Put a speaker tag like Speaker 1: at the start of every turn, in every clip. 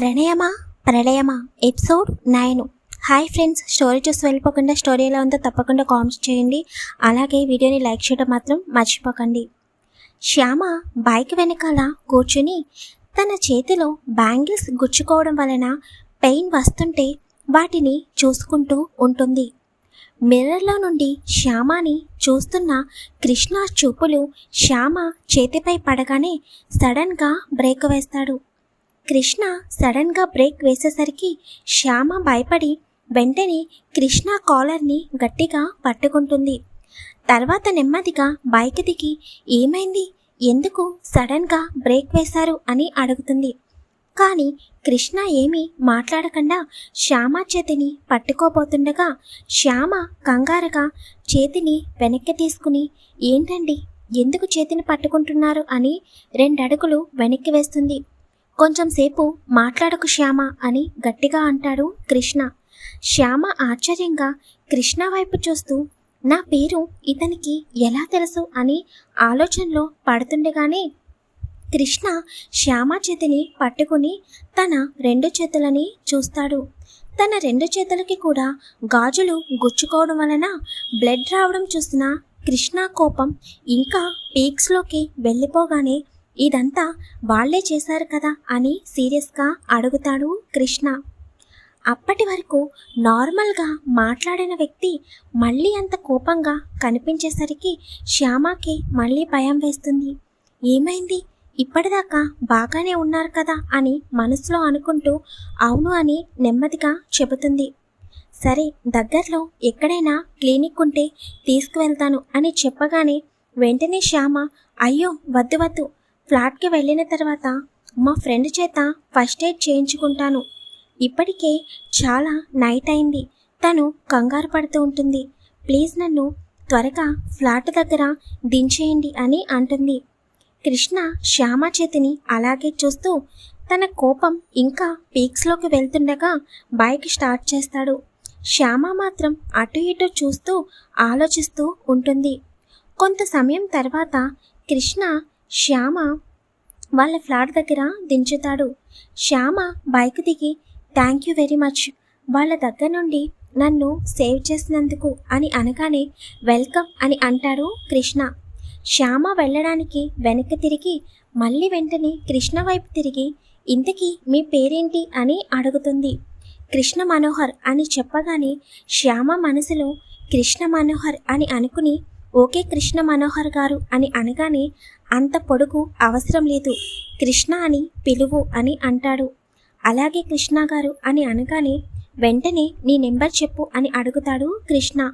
Speaker 1: ప్రణయమా? ప్రళయమా episode nine. Hi friends story చూసి వెళ్ళిపోకుండా story ఎలా ఉందో తప్పకుండా కామెంట్స్ చేయండి. అలాగే వీడియోని లైక్ చేయడం మాత్రం మర్చిపోకండి. శ్యామ బైక్ వెనకాల కూర్చుని తన చేతిలో బ్యాంగిల్స్ గుచ్చుకోవడం వలన పెయిన్ వస్తుంటే వాటిని చూసుకుంటూ ఉంటుంది. మిర్రర్లో నుండి శ్యామాని చూస్తున్న కృష్ణ చూపులు శ్యామ చేతిపై పడగానే సడన్గా బ్రేక్ వేస్తాడు. కృష్ణ సడన్గా బ్రేక్ వేసేసరికి శ్యామ భయపడి వెంటనే కృష్ణ కాలర్ని గట్టిగా పట్టుకుంటుంది. తర్వాత నెమ్మదిగా బైక్ దిగి ఏమైంది? ఎందుకు సడన్గా బ్రేక్ వేశారు అని అడుగుతుంది. కానీ కృష్ణ ఏమీ మాట్లాడకుండా శ్యామ చేతిని పట్టుకోబోతుండగా శ్యామ కంగారుగా చేతిని వెనక్కి తీసుకుని ఏంటండి? ఎందుకు చేతిని పట్టుకుంటున్నారు? అని రెండడుగులు వెనక్కి వేస్తుంది. కొంచెం సేపు మాట్లాడకు శ్యామ అని గట్టిగా అంటాడు కృష్ణ. శ్యామ ఆశ్చర్యంగా కృష్ణ వైపు చూస్తూ నా పేరు ఇతనికి ఎలా తెలుసు అని ఆలోచనలో పడుతుండగానే కృష్ణ శ్యామ చేతిని పట్టుకుని తన రెండు చేతులని చూస్తాడు. తన రెండు చేతులకి కూడా గాజులు గుచ్చుకోవడం వలన బ్లడ్ రావడం చూసిన కృష్ణ కోపం ఇంకా పీక్స్లోకి వెళ్ళిపోగానే ఇదంతా వాళ్ళే చేశారు కదా అని సీరియస్గా అడుగుతాడు కృష్ణ. అప్పటి వరకు నార్మల్గా మాట్లాడిన వ్యక్తి మళ్ళీ అంత కోపంగా కనిపించేసరికి శ్యామకి మళ్ళీ భయం వేస్తుంది. ఏమైంది? ఇప్పటిదాకా బాగానే ఉన్నారు కదా అని మనసులో అనుకుంటూ అవును అని నెమ్మదిగా చెబుతుంది. సరే దగ్గరలో ఎక్కడైనా క్లినిక్ ఉంటే తీసుకువెళ్తాను అని చెప్పగానే వెంటనే శ్యామ అయ్యో వద్దు వద్దు ఫ్లాట్కి వెళ్ళిన తర్వాత మా ఫ్రెండ్ చేత ఫస్ట్ ఎయిడ్ చేయించుకుంటాను. ఇప్పటికే చాలా నైట్ అయింది. తను కంగారు పడుతూ ఉంటుంది. ప్లీజ్ నన్ను త్వరగా ఫ్లాట్ దగ్గర దించేయండి అని అంటుంది. కృష్ణ శ్యామ చేతిని అలాగే చూస్తూ తన కోపం ఇంకా పీక్స్లోకి వెళ్తుండగా బైక్ స్టార్ట్ చేస్తాడు. శ్యామ మాత్రం అటు ఇటు చూస్తూ ఆలోచిస్తూ ఉంటుంది. కొంత సమయం తర్వాత కృష్ణ శ్యామ వాళ్ళ ఫ్లాట్ దగ్గర దించుతాడు. శ్యామ బైక్ దిగి థ్యాంక్ యూ వెరీ మచ్ వాళ్ళ దగ్గర నుండి నన్ను సేవ్ చేసినందుకు అని అనగానే వెల్కమ్ అని అంటాడు కృష్ణ. శ్యామ వెళ్ళడానికి వెనక్కి తిరిగి మళ్ళీ వెంటనే కృష్ణ వైపు తిరిగి ఇంతకీ మీ పేరేంటి? అని అడుగుతుంది. కృష్ణ మనోహర్ అని చెప్పగానే శ్యామ మనసులో కృష్ణ మనోహర్ అని అనుకుని ఓకే కృష్ణ మనోహర్ గారు అని అనగానే అంత పొడుగు అవసరం లేదు. కృష్ణ అని పిలువు అని అంటాడు. అలాగే కృష్ణ గారు అని అనగానే వెంటనే నీ నెంబర్ చెప్పు అని అడుగుతాడు కృష్ణ.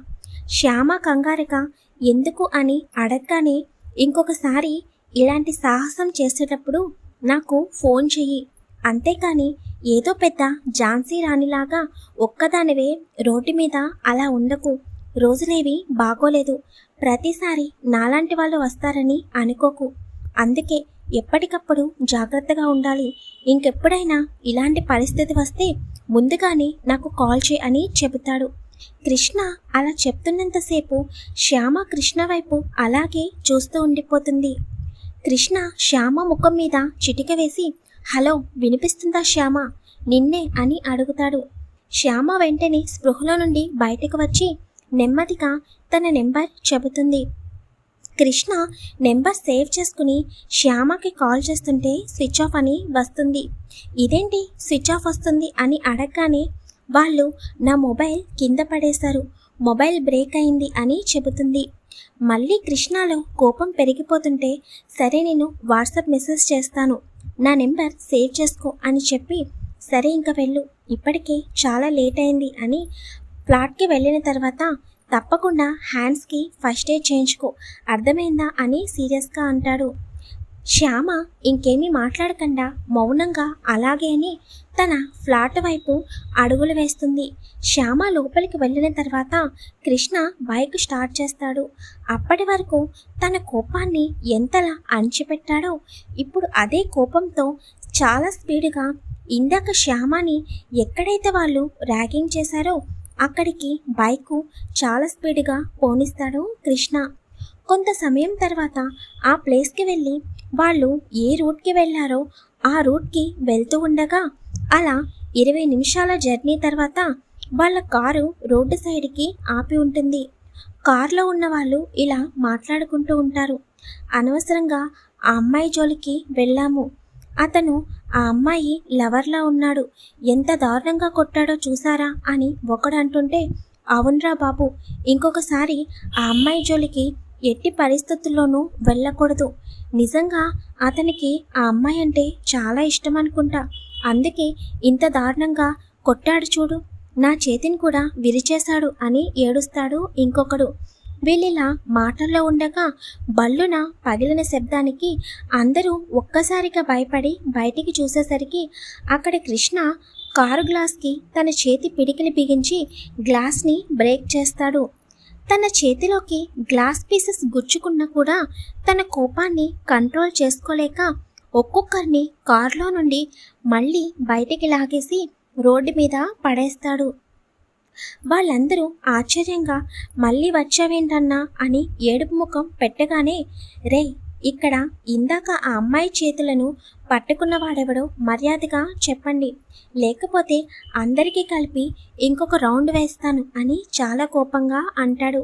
Speaker 1: శ్యామ కంగారక ఎందుకు అని అడగగానే ఇంకొకసారి ఇలాంటి సాహసం చేసేటప్పుడు నాకు ఫోన్ చెయ్యి. అంతేకాని ఏదో పెద్ద ఝాన్సీ రాణిలాగా ఒక్కదానివే రోడ్డు మీద అలా ఉండకు. రోజులేవి బాగోలేదు. ప్రతిసారి నాలాంటి వాళ్ళు వస్తారని అనుకోకు. అందుకే ఎప్పటికప్పుడు జాగ్రత్తగా ఉండాలి. ఇంకెప్పుడైనా ఇలాంటి పరిస్థితి వస్తే ముందుగానే నాకు కాల్ చేయి అని చెబుతాడు. కృష్ణ అలా చెప్తున్నంతసేపు శ్యామ కృష్ణ వైపు అలాగే చూస్తూ ఉండిపోతుంది. కృష్ణ శ్యామ ముఖం మీద చిటిక వేసి హలో వినిపిస్తుందా శ్యామ? నిన్నే అని అడుగుతాడు. శ్యామ వెంటనే స్పృహలో నుండి బయటకు వచ్చి నెమ్మదిగా తన నెంబర్ చెబుతుంది. కృష్ణ నెంబర్ సేవ్ చేసుకుని శ్యామకి కాల్ చేస్తుంటే స్విచ్ ఆఫ్ అని వస్తుంది. ఇదేంటి స్విచ్ ఆఫ్ వస్తుంది అని అడగగానే వాళ్ళు నా మొబైల్ కింద పడేశారు. మొబైల్ బ్రేక్ అయింది అని చెబుతుంది. మళ్ళీ కృష్ణలో కోపం పెరిగిపోతుంటే సరే నేను వాట్సాప్ మెసేజ్ చేస్తాను. నా నెంబర్ సేవ్ చేసుకో అని చెప్పి సరే ఇంకా వెళ్ళు. ఇప్పటికే చాలా లేట్ అయింది అని ఫ్లాట్కి వెళ్ళిన తర్వాత తప్పకుండా హ్యాండ్స్కి ఫస్ట్ ఎయిడ్ చేయించుకో అర్థమైందా అని సీరియస్గా అంటాడు. శ్యామ ఇంకేమీ మాట్లాడకుండా మౌనంగా అలాగే అని తన ఫ్లాట్ వైపు అడుగులు వేస్తుంది. శ్యామ లోపలికి వెళ్ళిన తర్వాత కృష్ణ బైక్ స్టార్ట్ చేస్తాడు. అప్పటి వరకు తన కోపాన్ని ఎంతలా అణిచిపెట్టాడో ఇప్పుడు అదే కోపంతో చాలా స్పీడ్గా ఇందాక శ్యామని ఎక్కడైతే వాళ్ళు ర్యాగింగ్ చేశారో అక్కడికి బైకు చాలా స్పీడ్గా పోనిస్తాడు కృష్ణ. కొంత సమయం తర్వాత ఆ ప్లేస్కి వెళ్ళి వాళ్ళు ఏ రూట్కి వెళ్ళారో ఆ రూట్కి వెళ్తూ ఉండగా అలా ఇరవై నిమిషాల జర్నీ తర్వాత వాళ్ళ కారు రోడ్డు సైడ్కి ఆపి ఉంటుంది. కారులో ఉన్న వాళ్ళు ఇలా మాట్లాడుకుంటూ ఉంటారు. అనవసరంగా ఆ అమ్మాయి జోలికి వెళ్ళాము. అతను ఆ అమ్మాయి లవర్లా ఉన్నాడు. ఎంత దారుణంగా కొట్టాడో చూసారా అని ఒకడు అంటుంటే అవునరా బాబు ఇంకొకసారి ఆ అమ్మాయి జోలికి ఎట్టి పరిస్థితుల్లోనూ వెళ్ళకూడదు. నిజంగా అతనికి ఆ అమ్మాయి అంటే చాలా ఇష్టం అనుకుంటా అందుకే ఇంత దారుణంగా కొట్టాడు చూడు. నా చేతిని కూడా విరిచేశాడు అని ఏడుస్తాడు ఇంకొకడు. వీళ్ళిలా మాటల్లో ఉండగా బల్లున పగిలిన శబ్దానికి అందరూ ఒక్కసారిగా భయపడి బయటికి చూసేసరికి అక్కడ కృష్ణ కారు గ్లాస్కి తన చేతి పిడికిలి బిగించి గ్లాస్ని బ్రేక్ చేస్తాడు. తన చేతిలోకి గ్లాస్ పీసెస్ గుచ్చుకున్నా కూడా తన కోపాన్ని కంట్రోల్ చేసుకోలేక ఒక్కొక్కరిని కారులో నుండి మళ్ళీ బయటికి లాగేసి రోడ్డు మీద పడేస్తాడు. వాళ్ళందరూ ఆశ్చర్యంగా మళ్ళీ వచ్చావేంటన్నా? అని ఏడుపు ముఖం పెట్టగానే రే ఇక్కడ ఇందాక ఆ అమ్మాయి చేతులను పట్టుకున్నవాడెవడో మర్యాదగా చెప్పండి. లేకపోతే అందరికీ కలిపి ఇంకొక రౌండ్ వేస్తాను అని చాలా కోపంగా అంటాడు.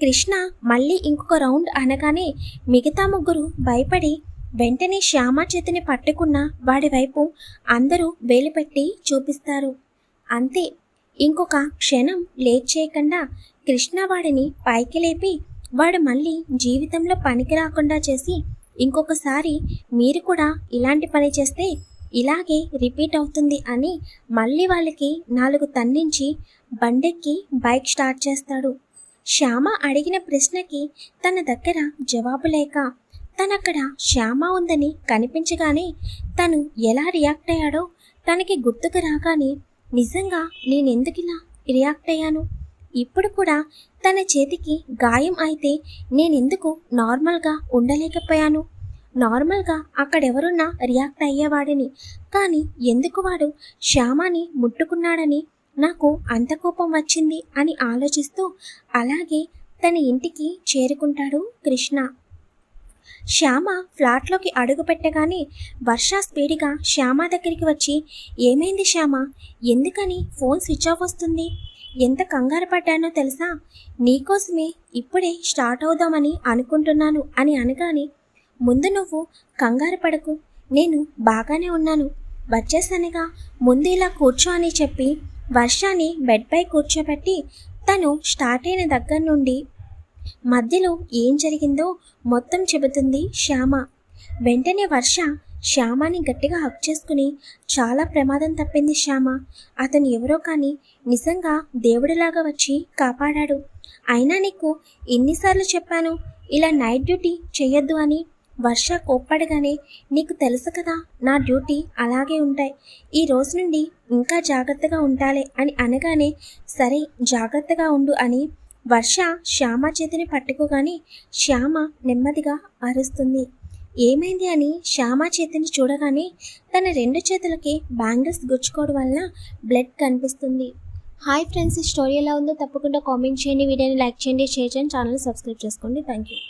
Speaker 1: కృష్ణ మళ్ళీ ఇంకొక రౌండ్ అనగానే మిగతా ముగ్గురు భయపడి వెంటనే శ్యామ చేతిని పట్టుకున్న వాడి వైపు అందరూ వేలుపెట్టి చూపిస్తారు. అంతే ఇంకొక క్షణం లేట్ చేయకుండా కృష్ణ వాడిని పైకి లేపి వాడు మళ్ళీ జీవితంలో పనికి రాకుండా చేసి ఇంకొకసారి మీరు కూడా ఇలాంటి పని చేస్తే ఇలాగే రిపీట్ అవుతుంది అని మళ్ళీ వాళ్ళకి నాలుగు తన్నించి బండెక్కి బైక్ స్టార్ట్ చేస్తాడు. శ్యామ అడిగిన ప్రశ్నకి తన దగ్గర జవాబు లేక తనక్కడ శ్యామ ఉందని కనిపించగానే తను ఎలా రియాక్ట్ అయ్యాడో తనకి గుర్తుకు రాగానే నిజంగా నేనెందుకిలా రియాక్ట్ అయ్యాను? ఇప్పుడు కూడా తన చేతికి గాయం అయితే నేనెందుకు నార్మల్గా ఉండలేకపోయాను? నార్మల్గా అక్కడెవరున్నా రియాక్ట్ అయ్యేవాడిని. కానీ ఎందుకు వాడు శ్యామాని ముట్టుకున్నాడని నాకు అంత కోపం వచ్చింది అని ఆలోచిస్తూ అలాగే తన ఇంటికి చేరుకుంటాడు కృష్ణ. శ్యామ ఫ్లాట్లోకి అడుగు పెట్టగానే వర్ష స్పీడ్గా శ్యామ దగ్గరికి వచ్చి ఏమైంది శ్యామ? ఎందుకని ఫోన్ స్విచ్ ఆఫ్ వస్తుంది? ఎంత కంగారు పడ్డానో తెలుసా? నీకోసమే ఇప్పుడే స్టార్ట్ అవుదామని అనుకుంటున్నాను అని అనగానే ముందు నువ్వు కంగారు పడకు. నేను బాగానే ఉన్నాను. వచ్చేసనగా. ముందు ఇలా కూర్చో అని చెప్పి వర్షాన్ని బెడ్పై కూర్చోబెట్టి తను స్టార్ట్ అయిన దగ్గర నుండి మధ్యలో ఏం జరిగిందో మొత్తం చెబుతుంది శ్యామ. వెంటనే వర్ష శ్యామాని గట్టిగా హక్ చేసుకుని చాలా ప్రమాదం తప్పింది శ్యామ. అతను ఎవరో కానీ నిజంగా దేవుడిలాగా వచ్చి కాపాడాడు. అయినా నీకు ఎన్నిసార్లు చెప్పాను ఇలా నైట్ డ్యూటీ చేయొద్దు అని. వర్ష కోప్పడగానే నీకు తెలుసు కదా నా డ్యూటీ అలాగే ఉంటాయి. ఈ రోజు నుండి ఇంకా జాగ్రత్తగా ఉండాలి అని అనగానే సరే జాగ్రత్తగా ఉండు అని వర్ష శ్యామ చేతిని పట్టుకోగానే శ్యామ నెమ్మదిగా అరుస్తుంది. ఏమైంది అని శ్యామ చేతిని చూడగానే తన రెండు చేతులకి బ్యాంగిల్స్ గుచ్చుకోవడం వలన బ్లడ్ కనిపిస్తుంది. హాయ్ ఫ్రెండ్స్ ఈ స్టోరీ ఎలా ఉందో తప్పకుండా కామెంట్ చేయండి వీడియోని లైక్ చేయండి షేర్ చేయండి ఛానల్ సబ్స్క్రైబ్ చేసుకోండి. Thank you